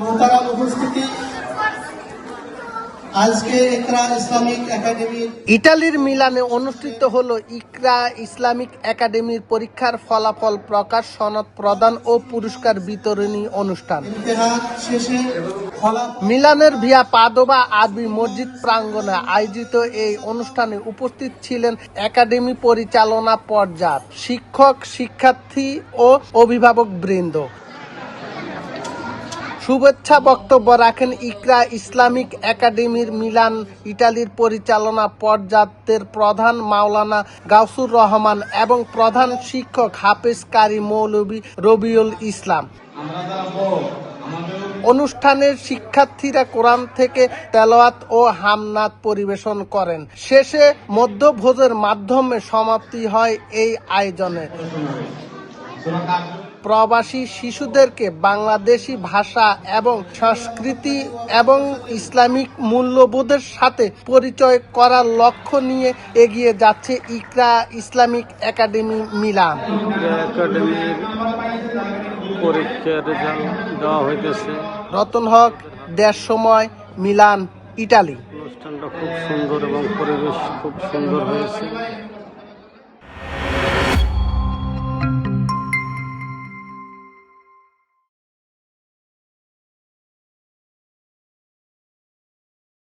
মোহতারাম উপস্থিতি। আজকে ইকরা ইসলামিক একাডেমির ইটালির মিলানে অনুষ্ঠিত হলো ইকরা ইসলামিক একাডেমির পরীক্ষার ফলাফল প্রকাশ সনদ প্রদান ও পুরস্কার বিতরণী অনুষ্ঠান। শেষে মিলানের ভিয়া পাদোবা আরবি মসজিদ প্রাঙ্গণে আয়োজিত এই অনুষ্ঠানে উপস্থিত ছিলেন একাডেমি পরিচালনা পর্যায় শিক্ষক শিক্ষার্থী ও অভিভাবক বৃন্দ। শুভেচ্ছা বক্তব্য রাখেন ইকরা ইসলামিক একাডেমির মিলান, ইটালির পরিচালনা পর্যাপ্তের প্রধান মাওলানা গাউসুর রহমান এবং প্রধান শিক্ষক হাফেজ কারি মৌলভী রবিউল ইসলাম। অনুষ্ঠানের শিক্ষার্থীরা কোরআন থেকে তেলাওয়াত ও হামনাত পরিবেশন করেন। শেষে মধ্যভোজের মাধ্যমে সমাপ্তি হয় এই আয়োজনের প্রবাসী শিশুদেরকে বাংলাদেশি ভাষা এবং সংস্কৃতি এবং ইসলামিক মূল্যবোধের সাথে পরিচয় করার লক্ষ্য নিয়ে এগিয়ে যাচ্ছে ইকরা ইসলামিক একাডেমি মিলান। একাডেমির পরীক্ষার রেজাল্ট দেওয়া হইতেছে। রতন হক দেশ সময় মিলান ইটালি। অনুষ্ঠানটা খুব সুন্দর এবং পরিবেশ খুব সুন্দর হয়েছে।